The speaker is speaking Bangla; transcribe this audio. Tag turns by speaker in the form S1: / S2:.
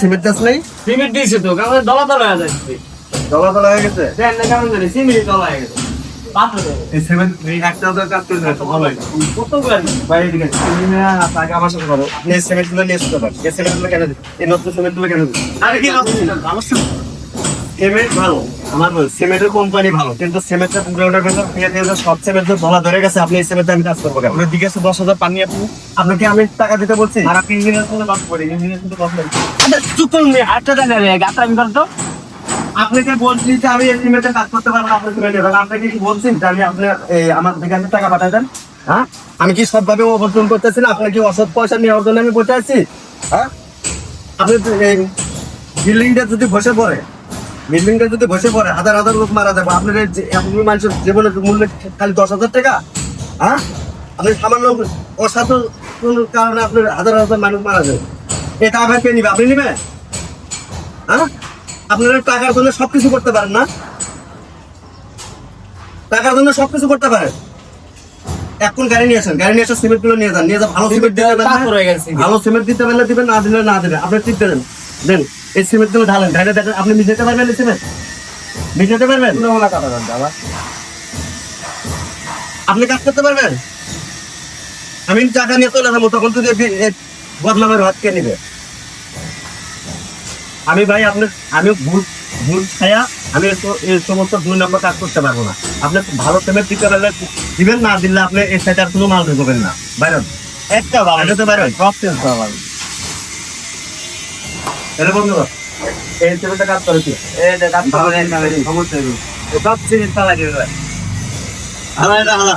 S1: সিমেন্ট দাস নাই
S2: সিমেন্ট দিয়েছে তো, কেমন দলা দলা হয়ে যাচ্ছে।
S1: দলা দলা হয়ে গেছে
S2: দেন না কেমন জানি, সিমেন্ট দলা হয়ে গেছে।
S1: ভালো আমার করো আপনি সিমেন্টের কোম্পানি ভালো কিন্তু সিমেন্টের পুরোটার ভেতর ফিরে দিয়ে সব সিমেন্ট ধরা ধরে গেছে আপনি এই সিমেন্টে আমি কাজ করব কেন? দিকে দশ হাজার পানি আপনি? আপনাকে আমি টাকা দিতে বলছি?
S2: আর আপনি ইঞ্জিনিয়ার সাথে কথা বলি, ইঞ্জিনিয়ার। আচ্ছা, চুপ করুন মিয়া, আটটা টাকা গাঁথা আমি করতো।
S1: আপনাকে বলছি যে আমি এই সিমেন্টে কাজ করতে পারব না আপনার সিমেন্টে আপনাকে কি বলছেন? যে আমি আপনার এই, আমার থেকে টাকা পাঠাই দেন হ্যাঁ? আমি কি সৎভাবে অবর্তন করতেছি না? আপনার কি অসৎ পয়সা নেওয়ার জন্য আমি বসে আছি? হ্যাঁ? আপনি বিল্ডিংটা যদি বসে পড়ে বিল্ডিংটা যদি বসে পড়ে হাজার হাজার লোক মারা যাবে। আপনার এই মানুষের জীবনের মূল্য খালি দশ হাজার টাকা হ্যাঁ? আপনি সামান্য অসাধু কোনো কারণে আপনার হাজার হাজার মানুষ মারা যাবে। এই টাকা কে নিবে? আপনি নিবে? হ্যাঁ? আপনারা টাকার জন্য সবকিছু করতে পারেন না। টাকার জন্য সবকিছু করতে পারেন। এখন গাড়ি নিয়ে আসেন গাড়ি নিয়ে এসে সিমেন্টগুলো নিয়ে যান নিয়ে যান। ভালো সিমেন্ট দিতে পারবেন
S2: গেছে।
S1: ভালো সিমেন্ট দিতে পারলে দিবেন না দিলে না দিবেন। আপনি ঠিক দেন দেন। এই সিমেন্ট ঢালেন। ঢালে দেখেন আপনি মিশাতে পারবেন এই সিমেন্ট মিশাতে পারবেন? আপনি কাজ করতে পারবেন? আমি টাকা নিয়ে চলে যাব তখন তো যে বদনামের হাত কে নিবে? আমি ভাই আপনার আমি ভুল ভুল ছায়া আমি এই সমস্ত দুই নম্বর কাজ করতে পারব না। আপনি ভালো পেমেন্ট দিতে পারলে দিবেন না দিলে আপনি এই সাইডে আর কোনো মাল ঢুকবেন না। বাইরন।
S2: একটা ভালো,
S1: এটা তো
S2: সব চেঞ্জ
S1: এটা বন্ধু এই টেবিলটা কাজ করে কি?
S2: এই যে গাঁথা করে।
S1: সমস্যা
S2: চেঞ্জ করা। লাগে।
S1: হালা এটা হালা।